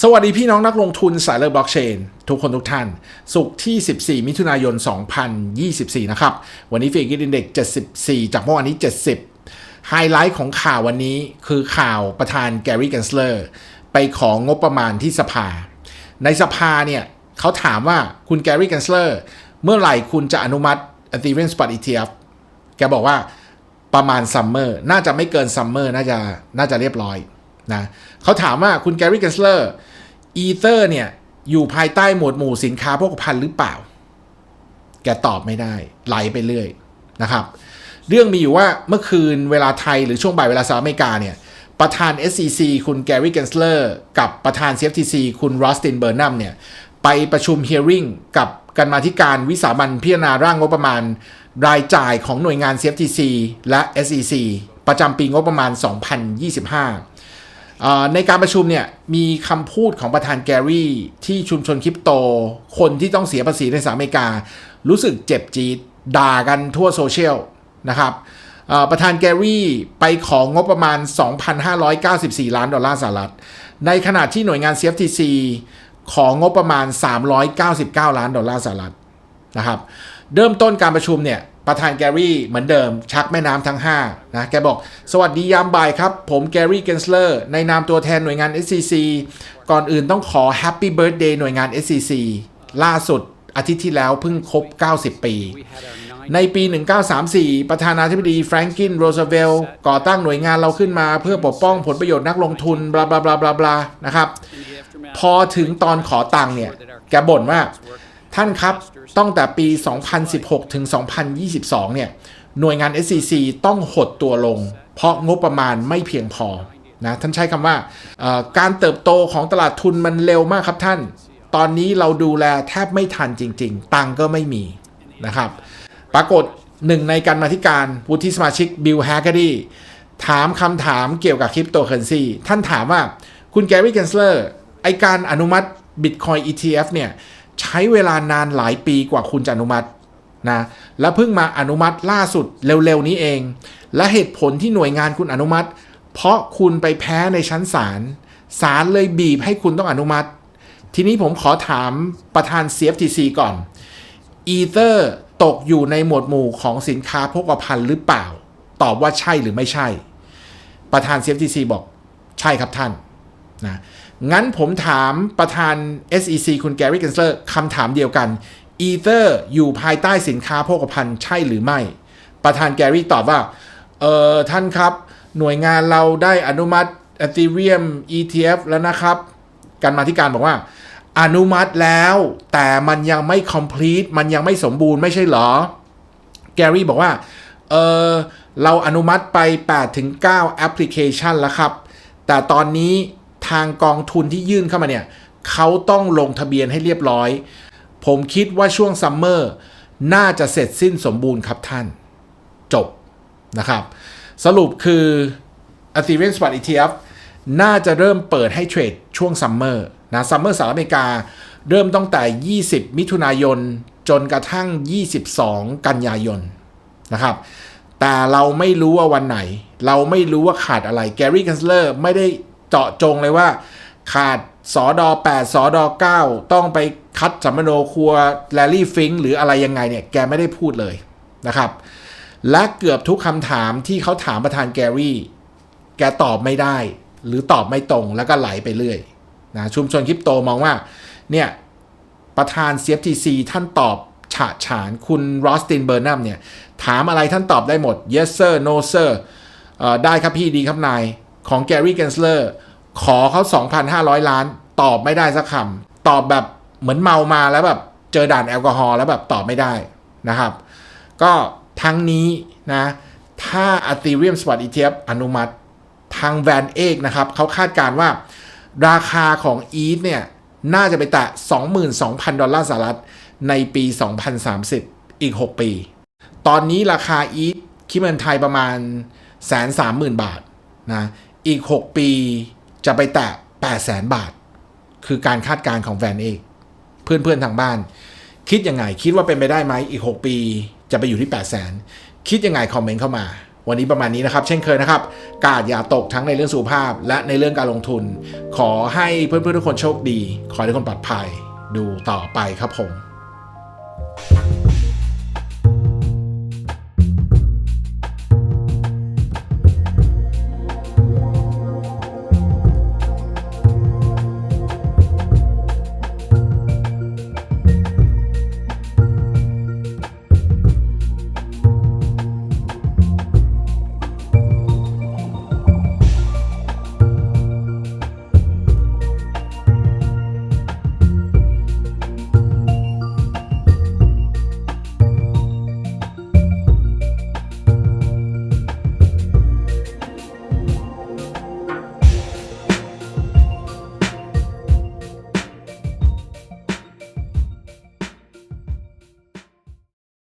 สวัสดีพี่น้องนักลงทุนสายเลือบล็อกเชนทุกคนทุกท่าน สุขที่ 14 มิถุนายน 2024 นะครับ วันนี้เฟกินเด็ก 74 จากเมื่อวานนี้ 70 ไฮไลท์ของข่าววันนี้คือข่าวประธานแกรี่แกนสเลอร์ไปของงบประมาณที่สภา ในสภาเนี่ยเขาถามว่าคุณแกรี่แกนสเลอร์เมื่อไหร่คุณจะอนุมัติ Ethereum Spot ETF แกบอกว่าประมาณซัมเมอร์น่าจะไม่เกินซัมเมอร์น่าจะน่าจะเรียบร้อย นะเขาถามว่าคุณแกรี่เกสเลอร์อีเธอร์เนี่ย อยู่ภายใต้หมวดหมู่สินค้าโภคภัณฑ์หรือเปล่า แกตอบไม่ได้ไหลไปเรื่อยนะครับ เรื่องมีอยู่ว่าเมื่อคืนเวลาไทยหรือช่วงบ่ายเวลาสหรัฐอเมริกาเนี่ย ประธาน SEC คุณแกรี่เกนสเลอร์กับประธาน CFTC คุณรอสตินเบอร์นัมเนี่ย ไปประชุม hearing กับกันมาธิการวิสามันพิจารณาร่างงบประมาณ รายจ่ายของหน่วยงาน CFTC และ SEC ประจำปีงบประมาณ 2025เอ่อ ในการประชุมเนี่ยมีคำพูดของประธานแกรี่ที่ชุมชนคริปโต คนที่ต้องเสียภาษีในสหรัฐอเมริกา รู้สึกเจ็บจีดด่ากันทั่วโซเชียลนะครับประธานแกรี่ไปของงบประมาณ 2,594 ล้านดอลลาร์สหรัฐ ในขณะที่หน่วยงาน CFTC ของงบประมาณ 399 ล้านดอลลาร์สหรัฐนะครับ เริ่มต้นการประชุมเนี่ย ประธานแกรี่เหมือนเดิม ชักแม่น้ำทั้ง5นะแกบอก สวัสดียามบ่ายครับ ผมแกรี่เกนสเลอร์ในนามตัวแทนหน่วยงาน SCC ก่อนอื่นต้องขอ Happy Birthday หน่วยงาน SCC ล่าสุดอาทิตย์ที่แล้วเพิ่งครบ 90 ปี ในปี 1934 ประธานาธิบดีแฟรงกินโรสเวลล์ก่อตั้งหน่วยงานเราขึ้นมา เพื่อปกป้องผลประโยชน์นักลงทุนบลาบลาบลาบลาบลานะครับ พอถึงตอนขอตังค์เนี่ย แกบ่นว่า ท่านครับตั้งแต่ปี 2016 ถึง 2022 เนี่ย หน่วยงาน SCC ต้องหดตัวลง เพราะงบประมาณไม่เพียงพอนะท่านใช้คำว่าการเติบโตของตลาดทุนมันเร็วมากครับท่าน ตอนนี้เราดูแลแทบไม่ทันจริง ๆ ตังก็ไม่มีนะครับ ปรากฏหนึ่งในการมาธิการวุฒิสมาชิกบิลแฮกเกอรี่ถามคำถามเกี่ยวกับคริปโตเคอเรนซีท่านถามว่าคุณแกรี่เกนสเลอร์ไอการอนุมัติ Bitcoin ETF เนี่ย ใช้เวลานานหลายปีกว่าคุณจะอนุมัตินะและเพิ่งมาอนุมัติล่าสุดเร็วๆนี้เอง และเหตุผลที่หน่วยงานคุณอนุมัติ เพราะคุณไปแพ้ในชั้นศาลศาลเลยบีบให้คุณต้องอนุมัติ ทีนี้ผมขอถามประธาน CFTC ก่อนอีเ e อร์ตกอยู่ในหมวดหมู่ของสินค้าโภคภัณฑ์หรือเปล่า ตอบว่าใช่หรือไม่ใช่ ประธาน CFTC บอกใช่ครับท่าน นะงั้นผมถามประธาน SEC คุณแกรี่เกนเซอร์คำถามเดียวกันอีเ e อร์อยู่ภายใต้สินค้าโภคภัณฑ์ใช่หรือไม่ ประธานแกรี่ตอบว่า เออท่านครับ หน่วยงานเราได้อนุมัติ Ethereum ETF แล้วนะครับ การมาธิการบอกว่า อนุมัติแล้ว แต่มันยังไม่ complete มันยังไม่สมบูรณ์ไม่ใช่หรอ แกรี่บอกว่า เออเราอนุมัติไป 8-9 แอปพลิเคชันแล้วครับ แต่ตอนนี้ ทางกองทุนที่ยื่นเข้ามาเนี่ยเขาต้องลงทะเบียนให้เรียบร้อย ผมคิดว่าช่วงซัมเมอร์น่าจะเสร็จสิ้นสมบูรณ์ครับท่าน จบนะครับ สรุปคือ Ethereum Spot ETF น่าจะเริ่มเปิดให้เทรดช่วงซัมเมอร์นะซัมเมอร์สหรัฐอเมริกา เริ่มตั้งแต่ 20 มิถุนายน จนกระทั่ง 22 กันยายนนะครับ แต่เราไม่รู้ว่าวันไหน เราไม่รู้ว่าขาดอะไรแกรี่คันสเลอร์ไม่ได้ เจาะจงเลยว่า ขาดสอดอ8สอดอ9ต้องไปคัดสัมมโนครัวแลลี่ฟิงหรืออะไรยังไงเนี่ยแกไม่ได้พูดเลยนะครับ และเกือบทุกคำถามที่เขาถามประธานแกรี่ แกตอบไม่ได้ หรือตอบไม่ตรงแล้วก็ไหลไปเรื่อยนะชุมชนคริปโตมองว่าเนี่ยประธาน CFTC ท่านตอบฉะฉานคุณรอสตินเบอร์นัมเนี่ย ถามอะไรท่านตอบได้หมด yes sir no sir ได้ครับพี่ดีครับนาย ของแกรี่เกนสเลอร์ขอเขา 2,500 ล้าน ตอบไม่ได้สักคำตอบแบบเหมือนเมามาแล้วแบบเจอด่านแอลกอฮอล์แล้วแบบตอบไม่ได้นะครับ ก็ทั้งนี้นะถ้า Ethereum Spot ETF อนุมัติทางแวนเอกนะครับเขาคาดการว่าราคาของ ETH เนี่ย น่าจะไปแตะ 22,000 ดอลลาร์สหรัฐในปี 2030 อีก 6 ปี ตอนนี้ราคา ETH คิดเงินไทยประมาณ130,000บาทนะ อีก 6 ปีจะไปแตะ800,000บาท คือการคาดการณ์ของแวนเอกเพื่อนๆทางบ้าน คิดยังไงคิดว่าเป็นไปได้ไหมอีก 6 ปีจะไปอยู่ที่ 800,000 คิดยังไงคอมเมนต์เข้ามา วันนี้ประมาณนี้นะครับ เช่นเคยนะครับ กาดอย่าตกทั้งในเรื่องสุขภาพ และในเรื่องการลงทุน ขอให้เพื่อนๆทุกคนโชคดี ขอให้ทุกคนปลอดภัย ดูต่อไปครับผม